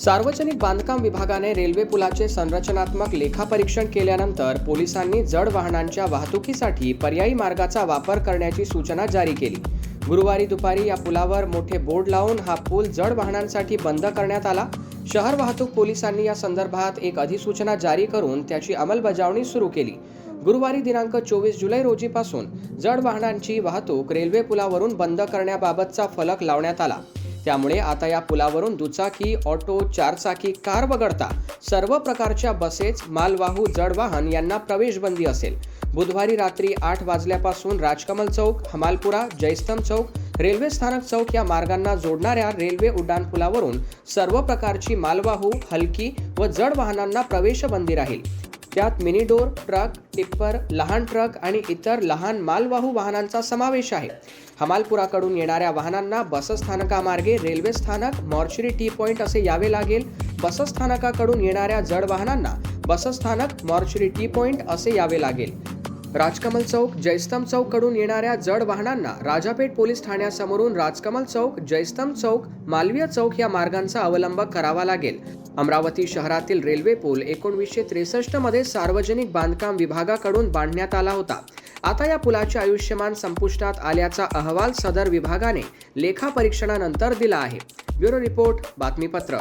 सार्वजनिक बांधकाम विभागाने रेल्वे पुलाचे संरचनात्मक लेखापरीक्षण केल्यानंतर पोलिसांनी जड वाहनांच्या वाहतुकीसाठी पर्यायी मार्गाचा वापर करण्याची सूचना जारी केली. गुरुवारी दुपारी या पुलावर मोठे बोर्ड लावून हा पूल जड वाहनांसाठी बंद करण्यात आला. शहर वाहतूक पोलिसांनी या संदर्भात एक अधिसूचना जारी करून त्याची अंमलबजावणी सुरू केली. गुरुवारी दिनांक चोवीस जुलै रोजीपासून जड वाहनांची वाहतूक रेल्वे पुलावरून बंद करण्याबाबतचा फलक लावण्यात आला. त्यामुळे आता या पुलावरून दुचाकी ऑटो चारचाकी कार वगळता सर्व प्रकारच्या बसेस मालवाहू जडवाहन यांना प्रवेशबंदी असेल. बुधवारी रात्री आठ वाजल्यापासून राजकमल चौक हमालपुरा जयस्तंभ चौक रेल्वे स्थानक चौक या मार्गांना जोडणाऱ्या रेल्वे उड्डाणपुलावरून सर्व प्रकारची मालवाहू हलकी व जड वाहनांना प्रवेशबंदी राहील. त्यात मिनी डोर ट्रक टिप्पर लहान ट्रक आणि इतर लहान मालवाहू वाहनांचा समावेश आहे. हमालपुराकडून येणाऱ्या वाहनांना बसस्थानकामार्गे रेल्वे स्थानक मॉर्चरी टी पॉइंट असे यावे लागेल. बसस्थानकाकडून येणाऱ्या जड वाहनांना बसस्थानक मॉर्चरी टी पॉइंट असे यावे लागेल. राजकमल चौक जयस्तंभ चौककडून येणाऱ्या जड वाहनांना राजापेठ पोलीस ठाण्यासमोरून राजकमल चौक जयस्तंभ चौक मालवीय चौक या मार्गांचा अवलंब करावा लागेल. अमरावती शहरातील रेल्वे पूल एकोणवीसशे त्रेसष्टमध्ये सार्वजनिक बांधकाम विभागाकडून बांधण्यात आला होता. आता या पुलाचे आयुष्यमान संपुष्टात आल्याचा अहवाल सदर विभागाने लेखापरीक्षणानंतर दिला आहे. ब्युरो रिपोर्ट बातमीपत्र.